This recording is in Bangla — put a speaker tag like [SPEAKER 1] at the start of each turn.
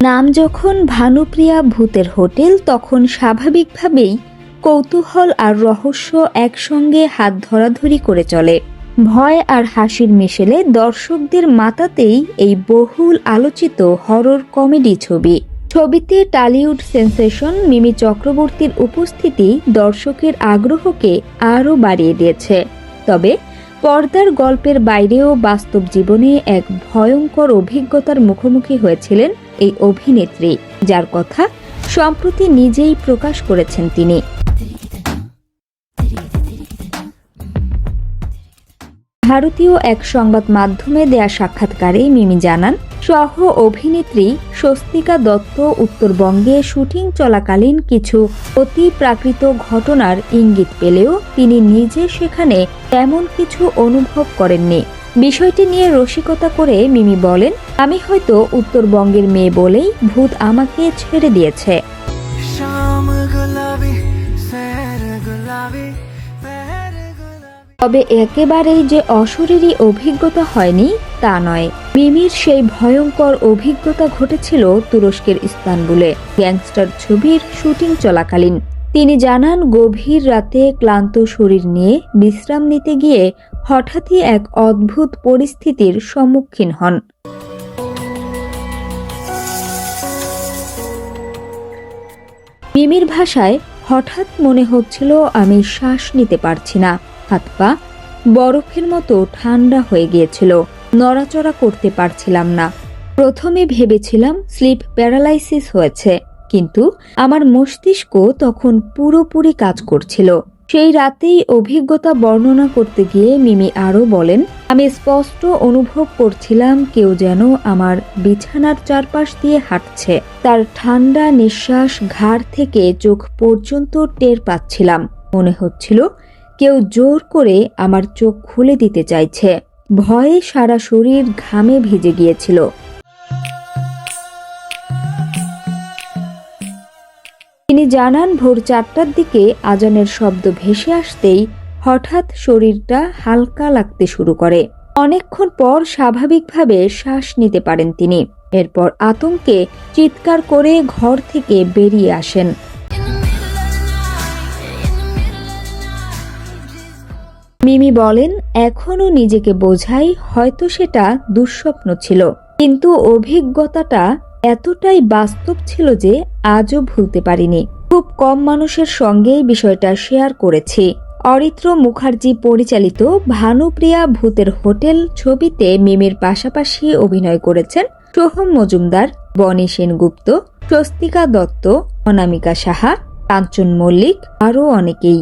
[SPEAKER 1] নাম যখন ভানুপ্রিয়া ভূতের হোটেল, তখন স্বাভাবিকভাবেই কৌতূহল আর রহস্য একসঙ্গে হাত ধরাধরি করে চলে। ভয় আর হাসির মিশেলে দর্শকদের মাতাতেই এই বহুল আলোচিত হরর কমেডি ছবি। ছবিতে টালিউড সেন্সেশন মিমি চক্রবর্তীর উপস্থিতি দর্শকের আগ্রহকে আরও বাড়িয়ে দিয়েছে। তবে পর্দার গল্পের বাইরেও বাস্তব জীবনে এক ভয়ঙ্কর অভিজ্ঞতার মুখোমুখি হয়েছিলেন এই অভিনেত্রী, যার কথা সম্প্রতি নিজেই প্রকাশ করেছেন তিনি। ভারতীয় এক সংবাদ মাধ্যমে দেয়া সাক্ষাৎকারে মিমি জানান, সহ অভিনেত্রী স্বস্তিকা দত্ত উত্তরবঙ্গে শুটিং চলাকালীন কিছু অতি প্রাকৃত ঘটনার ইঙ্গিত পেলেও তিনি নিজে সেখানে তেমন কিছু অনুভব করেননি। বিষয়টি নিয়ে রসিকতা করে মিমি বলেন, আমি হয়তো উত্তরবঙ্গের মেয়ে বলেই ভূত আমাকে ছেড়ে দিয়েছে। তবে একেবারেই যে অশরীরী অভিজ্ঞতা হয়নি, তা নয়। মিমির সেই ভয়ঙ্কর অভিজ্ঞতা ঘটেছিল তুরস্কের ইস্তানবুলে। গ্যাংস্টার ছবির শুটিং চলাকালীন। তিনি জানান, গভীর রাতে ক্লান্ত শরীর নিয়ে বিশ্রাম নিতে গিয়ে হঠাৎই এক অদ্ভুত পরিস্থিতির সম্মুখীন হন। মিমির ভাষায়, হঠাৎ মনে হচ্ছিল আমি শ্বাস নিতে পারছি না। হাত পা বরফের মতো ঠান্ডা হয়ে গিয়েছিল। নড়াচড়া করতে পারছিলাম না। প্রথমে ভেবেছিলাম স্লিপ প্যারালাইসিস হয়েছে, কিন্তু আমার মস্তিষ্ক তখন পুরোপুরি কাজ করছিল। সেই রাতেই অভিজ্ঞতা বর্ণনা করতে গিয়ে মিমি আরও বলেন, আমি স্পষ্ট অনুভব করছিলাম কেউ যেন আমার বিছানার চারপাশ দিয়ে হাঁটছে। তার ঠান্ডা নিঃশ্বাস ঘাড় থেকে চোখ পর্যন্ত টের পাচ্ছিলাম। মনে হচ্ছিল কেউ জোর করে আমার চোখ খুলে দিতে চাইছে। ভয়ে সারা শরীর ঘামে ভিজে গিয়েছিল। তিনি জানান, ভোর চারটার দিকে আজানের শব্দ ভেসে আসতেই হঠাৎ শরীরটা হালকা লাগতে শুরু করে। অনেকক্ষণ পর স্বাভাবিকভাবে শ্বাস নিতে পারেন তিনি। এরপর আতঙ্কে চিৎকার করে ঘর থেকে বেরিয়ে আসেন। মিমি বলেন, এখনও নিজেকে বোঝাই হয়তো সেটা দুঃস্বপ্ন ছিল। কিন্তু অভিজ্ঞতাটা এতটাই বাস্তব ছিল যে আজও ভুলতে পারিনি। খুব কম মানুষের সঙ্গেই বিষয়টা শেয়ার করেছি। অরিত্র মুখার্জি পরিচালিত ভানুপ্রিয়া ভূতের হোটেল ছবিতে মিমির পাশাপাশি অভিনয় করেছেন সোহম মজুমদার, বনি সেনগুপ্ত, স্বস্তিকা দত্ত, অনামিকা সাহা, কাঞ্চন মল্লিক, আরও অনেকেই।